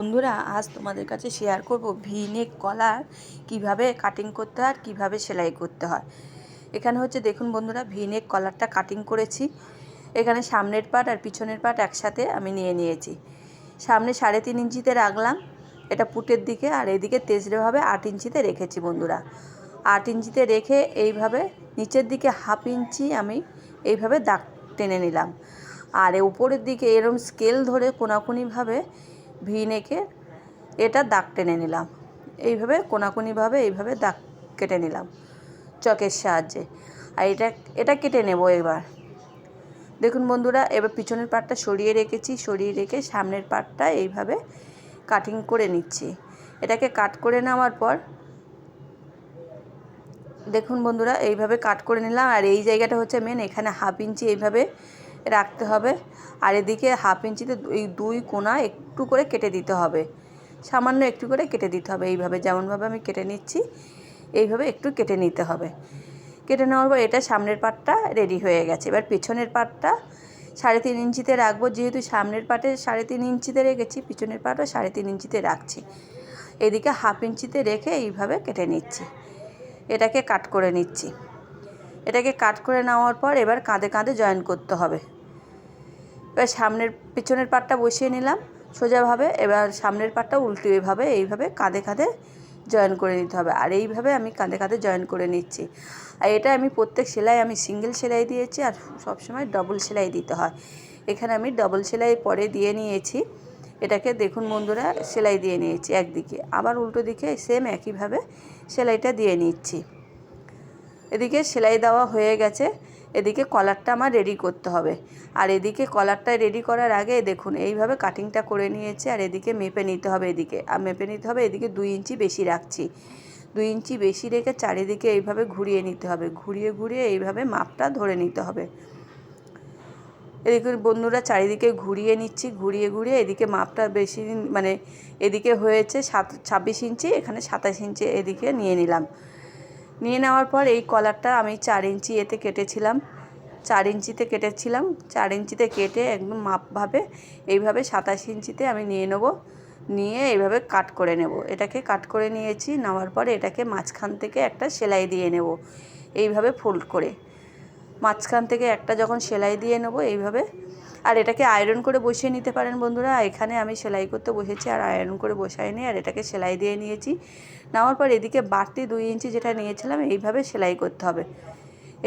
বন্ধুরা, আজ তোমাদের কাছে শেয়ার করব ভি নেক কলার কীভাবে কাটিং করতে হয় আর কীভাবে সেলাই করতে হয়। এখানে হচ্ছে দেখুন বন্ধুরা ভি নেক কলারটা কাটিং করেছি। এখানে সামনের পাট আর পিছনের পাট একসাথে আমি নিয়ে নিয়েছি। সামনে সাড়ে তিন ইঞ্চিতে রাখলাম, এটা পুটের দিকে আর এদিকে তেজরেভাবে আট ইঞ্চিতে রেখেছি বন্ধুরা। আট ইঞ্চিতে রেখে এইভাবে নিচের দিকে হাফ ইঞ্চি আমি এইভাবে দাগ টেনে নিলাম। আর উপরের দিকে এরম স্কেল ধরে কোনাকুনিভাবে ভি নেকে এটা দাগ টেনে নিলাম। এইভাবে, কোনাকুনিভাবে এইভাবে দাগ কেটে নিলাম চকের সাহায্যে। আর এটা এটা কেটে নেব এবার। দেখুন বন্ধুরা, এবার পিছনের পাটটা সরিয়ে রেখেছি, সরিয়ে রেখে সামনের পাটটা এইভাবে কাটিং করে নিচ্ছি। এটাকে কাট করে নেওয়ার পর, দেখুন বন্ধুরা, এইভাবে কাট করে নিলাম। আর এই জায়গাটা হচ্ছে মেন এখানে হাফ ইঞ্চি এইভাবে রাখতে হবে। আর এদিকে হাফ ইঞ্চিতে এই দুই কোনা একটু করে কেটে দিতে হবে। সামান্য একটু করে কেটে দিতে হবে এইভাবে। যেমনভাবে আমি কেটে নিচ্ছি, এইভাবে একটু কেটে নিতে হবে। কেটে নেওয়ার পর এটা সামনের পাটটা রেডি হয়ে গেছে। এবার পেছনের পাটটা সাড়ে তিন ইঞ্চিতে রাখব। যেহেতু সামনের পাটে সাড়ে তিন ইঞ্চিতে রেখেছি, পিছনের পাটও সাড়ে তিন ইঞ্চিতে রাখছি। এদিকে হাফ ইঞ্চিতে রেখে এইভাবে কেটে নিচ্ছি। এটাকে কাট করে নিচ্ছি। এটাকে কাট করে নেওয়ার পর এবার কাঁধে কাঁধে জয়েন করতে হবে। এবার সামনের, পিছনের পাটটা বসিয়ে নিলাম সোজাভাবে। এবার সামনের পাটটা উল্টো এভাবে এইভাবে কাঁধে কাঁধে জয়েন করে নিতে হবে। আর এইভাবে আমি কাঁধে কাঁধে জয়েন করে নিচ্ছি। আর এটা আমি প্রত্যেক সেলাই আমি সিঙ্গেল সেলাই দিয়েছি আর সবসময় ডবল সেলাই দিতে হয়। এখানে আমি ডবল সেলাই পরে দিয়ে নিয়েছি। এটাকে দেখুন বন্ধুরা, সেলাই দিয়ে নিয়েছি একদিকে। আবার উল্টো দিকে সেম একইভাবে সেলাইটা দিয়ে নিচ্ছি। এদিকে সেলাই দেওয়া হয়ে গেছে। এদিকে কলারটা আমার রেডি করতে হবে। আর এদিকে কলারটা রেডি করার আগে দেখুন, এইভাবে কাটিংটা করে নিয়েছে আর এদিকে মেপে নিতে হবে এদিকে। আর মেপে নিতে হবে এদিকে দুই ইঞ্চি বেশি রাখছি। দুই ইঞ্চি বেশি রেখে চারিদিকে এইভাবে ঘুরিয়ে নিতে হবে। ঘুরিয়ে ঘুরিয়ে এইভাবে মাপটা ধরে নিতে হবে। এদিকে বন্ধুরা চারিদিকে ঘুরিয়ে নিচ্ছি, ঘুরিয়ে ঘুরিয়ে এদিকে মাপটা বেশি মানে এদিকে হয়েছে সাত, ছাব্বিশ ইঞ্চি, এখানে সাতাশ ইঞ্চি এদিকে নিয়ে নিলাম। নিয়ে নেওয়ার পর এই কলারটা আমি চার ইঞ্চি এতে কেটেছিলাম। চার ইঞ্চিতে কেটেছিলাম। চার ইঞ্চিতে কেটে একদম মাপভাবে এইভাবে সাতাশ ইঞ্চিতে আমি নিয়ে নেব। নিয়ে এইভাবে কাট করে নেব। এটাকে কাট করে নিয়েছি, নেওয়ার পরে এটাকে মাঝখান থেকে একটা সেলাই দিয়ে নেব এইভাবে ফোল্ড করে। মাঝখান থেকে একটা যখন সেলাই দিয়ে নেব এইভাবে আর এটাকে আয়রন করে বসিয়ে নিতে পারেন বন্ধুরা। এখানে আমি সেলাই করতে বসেছি, আর আয়রন করে বসাই নিই আর এটাকে সেলাই দিয়ে নিয়েছি। নেওয়ার পর এদিকে বাড়তি দুই ইঞ্চি যেটা নিয়েছিলাম, এইভাবে সেলাই করতে হবে।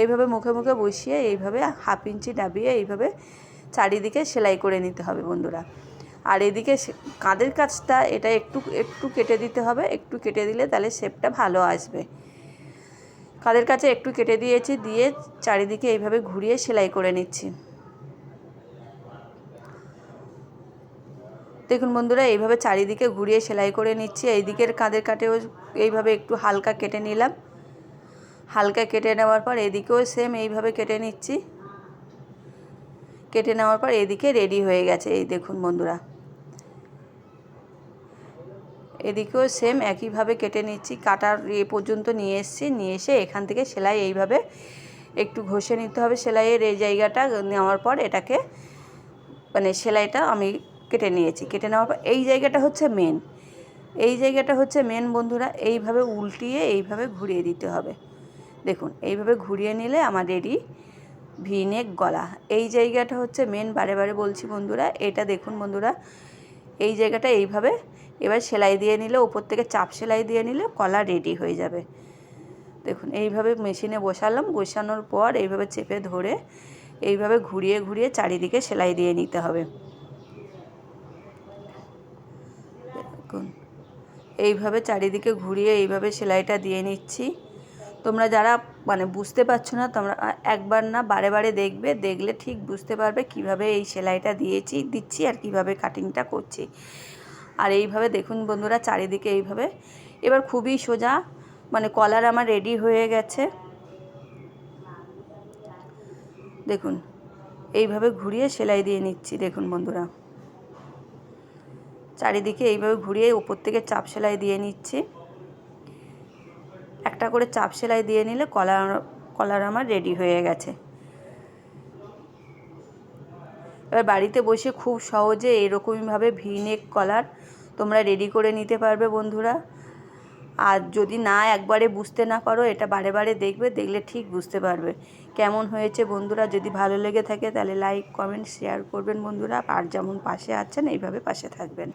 এইভাবে মুখে মুখে বসিয়ে, এইভাবে হাফ ইঞ্চি ডাবিয়ে এইভাবে চারিদিকে সেলাই করে নিতে হবে বন্ধুরা। আর এদিকে কাঁধের কাজটা এটা একটু একটু কেটে দিতে হবে, একটু কেটে দিলে তাহলে শেপটা ভালো আসবে। কাঁধের কাছে একটু কেটে দিয়েছি, দিয়ে চারিদিকে এইভাবে ঘুরিয়ে সেলাই করে নিচ্ছি। দেখুন বন্ধুরা, এইভাবে চারিদিকে ঘুরিয়ে সেলাই করে নিচ্ছি। এই দিকের কাঁধের কাটেও এইভাবে একটু হালকা কেটে নিলাম। হালকা কেটে নেওয়ার পর এদিকেও সেম এইভাবে কেটে নিচ্ছি। কেটে নেওয়ার পর এদিকে রেডি হয়ে গেছে, এই দেখুন বন্ধুরা। এদিকেও সেম একইভাবে কেটে নিচ্ছি। কাটার এ পর্যন্ত নিয়ে এসেছি। নিয়ে এসে এখান থেকে সেলাই এইভাবে একটু ঘষে নিতে হবে। সেলাইয়ের এই জায়গাটা নেওয়ার পর এটাকে মানে সেলাইটা আমি কেটে নিয়েছি। কেটে নেওয়ার পর এই জায়গাটা হচ্ছে মেন এই জায়গাটা হচ্ছে মেন বন্ধুরা, এইভাবে উল্টিয়ে এইভাবে ঘুরিয়ে দিতে হবে। দেখুন, এইভাবে ঘুরিয়ে নিলে আমার রেডি ভিনেক গলা। এই জায়গাটা হচ্ছে মেন বারে বারে বলছি বন্ধুরা, এটা দেখুন বন্ধুরা, এই জায়গাটা এইভাবে, এবার সেলাই দিয়ে নিলে, উপর থেকে চাপ সেলাই দিয়ে নিলে কলা রেডি হয়ে যাবে। দেখুন, এইভাবে মেশিনে বসালাম, বসানোর পর এইভাবে চেপে ধরে এইভাবে ঘুরিয়ে ঘুরিয়ে চারিদিকে সেলাই দিয়ে নিতে হবে। দেখুন। এইভাবে চারিদিকে ঘুরিয়ে এইভাবে সেলাইটা দিয়ে নিচ্ছি। তোমরা যারা মানে বুঝতে পারছ না, তোমরা একবার না বারে বারে দেখবে, দেখলে ঠিক বুঝতে পারবে কীভাবে এই সেলাইটা দিয়েছি, দিচ্ছি আর কীভাবে কাটিংটা করছি। আর এইভাবে দেখুন বন্ধুরা, চারিদিকে এইভাবে। এবার খুবই সোজা মানে কলার আমার রেডি হয়ে গেছে। দেখুন, এইভাবে ঘুরিয়ে সেলাই দিয়ে নিচ্ছি, দেখুন বন্ধুরা। চারিদিকে এইভাবে ঘুরিয়ে উপর থেকে চাপ সেলাই দিয়ে নিচ্ছি। একটা করে চাপ সেলাই দিয়ে নিলে কলার কলার আমার রেডি হয়ে গেছে। এবার বাড়িতে বসে খুব সহজে এরকমইভাবে ভি নেক কলার তোমরা রেডি করে নিতে পারবে বন্ধুরা। আর যদি না একবারে বুঝতে না পারো, এটা বারে বারে দেখবে, দেখলে ঠিক বুঝতে পারবে। কেমন হয়েছে বন্ধুরা? যদি ভালো লেগে থাকে তাহলে লাইক কমেন্ট শেয়ার করবেন বন্ধুরা। আর যেমন পাশে আছেন, এইভাবে পাশে থাকবেন।